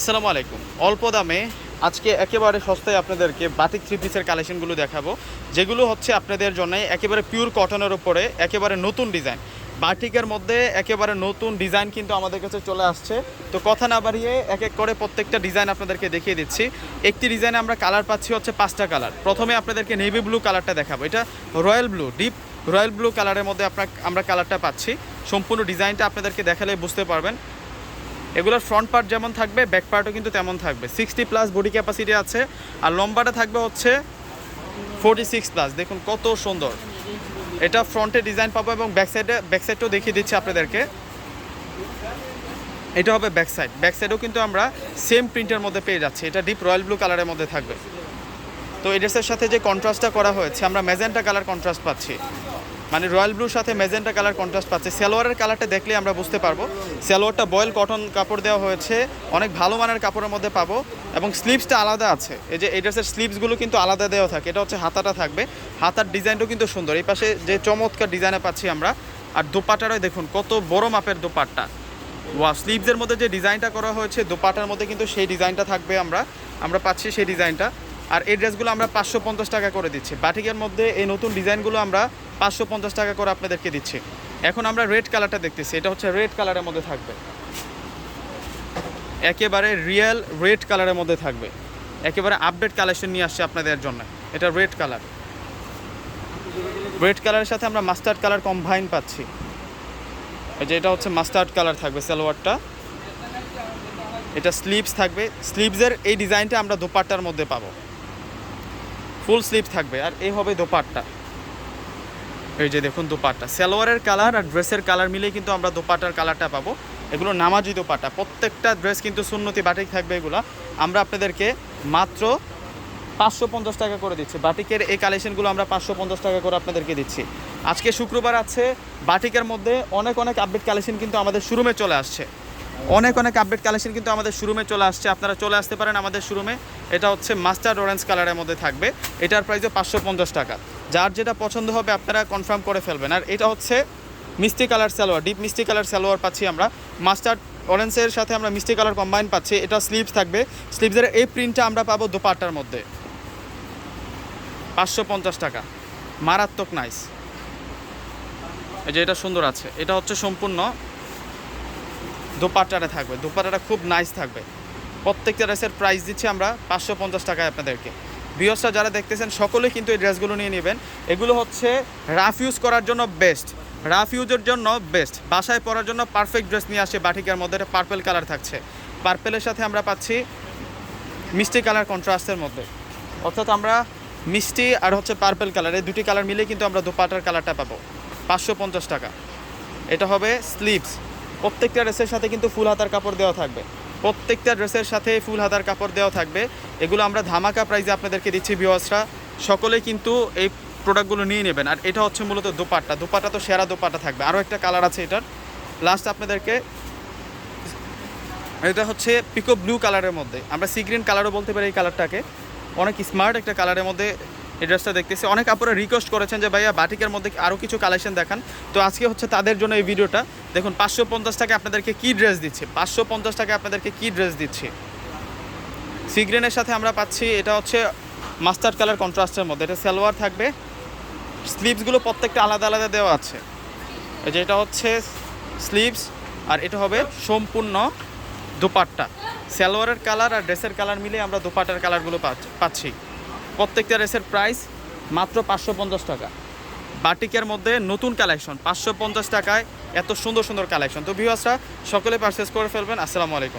আসসালামু আলাইকুম। অল্প দামে আজকে একেবারে সস্তায় আপনাদেরকে বাতিক থ্রি পিসের কালেকশনগুলো দেখাবো, যেগুলো হচ্ছে আপনাদের জন্য একেবারে পিওর কটনের উপরে, একেবারে নতুন ডিজাইন বাটিকের মধ্যে একেবারে নতুন ডিজাইন কিন্তু আমাদের কাছে চলে আসছে। তো কথা না বাড়িয়ে এক এক করে প্রত্যেকটা ডিজাইন আপনাদেরকে দেখিয়ে দিচ্ছি। একটি ডিজাইনে আমরা কালার পাচ্ছি হচ্ছে পাঁচটা কালার প্রথমে আপনাদেরকে নেভি ব্লু কালারটা দেখাবো। এটা royal blue deep royal blue কালারের মধ্যে আপনার, আমরা কালারটা পাচ্ছি। সম্পূর্ণ ডিজাইনটা আপনাদেরকে দেখালে বুঝতে পারবেন। এগুলোর ফ্রন্ট পার্ট যেমন থাকবে ব্যাক পার্টও কিন্তু তেমন থাকবে। সিক্সটি প্লাস বডি ক্যাপাসিটি আছে, আর লম্বাটা থাকবে হচ্ছে ফোর্টি সিক্স প্লাস দেখুন কত সুন্দর। এটা ফ্রন্টে ডিজাইন পাবো এবং ব্যাক সাইডে ব্যাক সাইডটাও দেখিয়ে দিচ্ছি আপনাদেরকে। এটা হবে ব্যাক সাইড ব্যাক সাইডেও কিন্তু আমরা সেম প্রিন্টের মধ্যে পেয়ে যাচ্ছি। এটা ডিপ রয়্যাল ব্লু কালারের মধ্যে থাকবে। তো এই ড্রেসের সাথে যে কন্ট্রাস্টটা করা হয়েছে, আমরা ম্যাজেন্টা কালার কন্ট্রাস্ট পাচ্ছি। মানে রয়্যাল ব্লুর সাথে ম্যাজেন্টা কালার কন্ট্রাস্ট পাচ্ছে। সালোয়ারের কালারটা দেখলে আমরা বুঝতে পারব। সালোয়ারটা বয়েল কটন কাপড় দেওয়া হয়েছে। অনেক ভালো মানের কাপড়ের মধ্যে পাবো এবং স্লিভসটা আলাদা আছে। এই যে এই ড্রেসের স্লিভসগুলো কিন্তু আলাদা দেওয়া থাকে। এটা হচ্ছে হাতাটা থাকবে। হাতার ডিজাইনটাও কিন্তু সুন্দর। এই পাশে যে চমৎকার ডিজাইনে পাচ্ছি আমরা। আর দোপাটারও দেখুন, কত বড় মাপের দোপাট্টা। ওয়া স্লিভসের মধ্যে যে ডিজাইনটা করা হয়েছে, দোপাটার মধ্যে কিন্তু সেই ডিজাইনটা থাকবে আমরা। আমরা পাচ্ছি সেই ডিজাইনটা। আর এই ড্রেসগুলো আমরা পাঁচশো পঞ্চাশ টাকা করে দিচ্ছি। বাটিকের মধ্যে এই নতুন ডিজাইনগুলো আমরা পাঁচশো পঞ্চাশ টাকা করে আপনাদেরকে দিচ্ছি। এখন আমরা রেড কালারটা দেখতেছি, এটা হচ্ছে রেড কালারের মধ্যে থাকবে। একেবারে রিয়েল রেড কালারের মধ্যে থাকবে। একেবারে আপডেট কালেকশন নিয়ে আসছে আপনাদের জন্য। এটা রেড কালার। রেড কালারের সাথে আমরা মাস্টার্ড কালার কম্বাইন পাচ্ছি। যে এটা হচ্ছে মাস্টার্ড কালার থাকবে সালোয়ারটা। এটা স্লিভস থাকবে। স্লিভসের এই ডিজাইনটা আমরা দোপাট্টার মধ্যে পাবো। ফুল স্লিভ থাকবে। আর এই হবে দোপাট্টা। এই যে দেখুন দোপাট্টা। সালোয়ারের কালার আর ড্রেসের কালার মিলেই কিন্তু আমরা দোপাট্টার কালারটা পাবো। এগুলো নামাজি দোপাট্টা। প্রত্যেকটা ড্রেস কিন্তু সুন্নতি বাটিক থাকবে এগুলো। আমরা আপনাদেরকে মাত্র পাঁচশো পঞ্চাশ টাকা করে দিচ্ছি। বাটিকের এই কালেকশনগুলো আমরা পাঁচশো পঞ্চাশ টাকা করে আপনাদেরকে দিচ্ছি। আজকে শুক্রবার আছে। বাটিকের মধ্যে অনেক অনেক আপডেট কালেকশন কিন্তু আমাদের শোরুমে চলে আসছে। অনেক অনেক আপডেট কালেকশন কিন্তু আমাদের শোরুমে চলে আসছে। আপনারা চলে আসতে পারেন আমাদের শোরুমে এটা হচ্ছে মাস্টার্ড অরেঞ্জ কালারের মধ্যে থাকবে। এটার প্রাইসে পাঁচশো পঞ্চাশ টাকা। যার যেটা পছন্দ হবে আপনারা কনফার্ম করে ফেলবেন। আর এটা হচ্ছে মিষ্টি কালার সালোয়ার ডিপ মিষ্টি কালার সালোয়ার পাচ্ছি আমরা। মাস্টার্ড অরেঞ্জের সাথে আমরা মিষ্টি কালার কম্বাইন পাচ্ছি। এটা স্লিভস থাকবে। স্লিভসের এই প্রিন্টটা আমরা পাবো দোপাট্টার মধ্যে। পাঁচশো পঞ্চাশ টাকা। মারাত্মক নাইস এই যে এটা সুন্দর আছে। এটা হচ্ছে সম্পূর্ণ দোপাট্টাটা থাকবে। দোপাট্টাটা খুব নাইস থাকবে। প্রত্যেকটা ড্রেসের প্রাইস দিচ্ছি আমরা পাঁচশো পঞ্চাশ টাকায় আপনাদেরকে। বিয়সরা যারা দেখতেছেন, সকলে কিন্তু এই ড্রেসগুলো নিয়ে নেবেন। এগুলো হচ্ছে রাফ ইউজ করার জন্য বেস্ট রাফ ইউজের জন্য বেস্ট বাসায় পরার জন্য পারফেক্ট ড্রেস নিয়ে আসে বাটিকার মধ্যে। এটা পার্পেল কালার থাকছে। পার্পেলের সাথে আমরা পাচ্ছি মিষ্টি কালার কন্ট্রাস্টের মধ্যে। অর্থাৎ আমরা মিষ্টি আর হচ্ছে পার্পেল কালার এই দুটি কালার মিলে কিন্তু আমরা দোপাটার কালারটা পাবো। পাঁচশো পঞ্চাশ টাকা। এটা হবে স্লিভস প্রত্যেকটা ড্রেসের সাথে কিন্তু ফুল হাতার কাপড় দেওয়া থাকবে। প্রত্যেকটা ড্রেসের সাথে ফুল হাতার কাপড় দেওয়া থাকবে। এগুলো আমরা ধামাকা প্রাইজে আপনাদেরকে দিচ্ছি ভিওয়াসরা সকলে কিন্তু এই প্রোডাক্টগুলো নিয়ে নেবেন। আর এটা হচ্ছে মূলত দোপাট্টা। দোপাট্টা তো সেরা দোপাট্টা থাকবে। আরও একটা কালার আছে এটার। লাস্ট আপনাদেরকে এটা হচ্ছে পিকো ব্লু কালারের মধ্যে। আমরা সি গ্রিন কালারও বলতে পারি এই কালারটাকে অনেক স্মার্ট একটা কালারের মধ্যে এই ড্রেসটা দেখতেছি। অনেক আপুরা রিকোয়েস্ট করেছেন যে, ভাইয়া, বাটিকের মধ্যে আরও কিছু কালেকশন দেখান। তো আজকে হচ্ছে তাদের জন্য এই ভিডিওটা দেখুন, পাঁচশো পঞ্চাশ টাকা আপনাদেরকে কী ড্রেস দিচ্ছে? পাঁচশো পঞ্চাশ টাকা আপনাদেরকে কী ড্রেস দিচ্ছে? সিগ্রেনের সাথে আমরা পাচ্ছি, এটা হচ্ছে মাস্টার্ড কালার কন্ট্রাস্টের মধ্যে। এটা সালোয়ার থাকবে। স্লিভসগুলো প্রত্যেকটা আলাদা আলাদা দেওয়া আছে। এই যে এটা হচ্ছে স্লিভস আর এটা হবে সম্পূর্ণ দোপাট্টা। সালোয়ারের কালার আর ড্রেসের কালার মিলে আমরা দোপাট্টার কালারগুলো পাচ্ছি। প্রত্যেকটা রেসের প্রাইস মাত্র পাঁচশো পঞ্চাশ টাকা। বাটিকের মধ্যে নতুন কালেকশন, পাঁচশো পঞ্চাশ টাকায় এত সুন্দর সুন্দর কালেকশন। তো ভিউয়ার্সরা সকলে পারচেস করে ফেলবেন। আসসালামু আলাইকুম।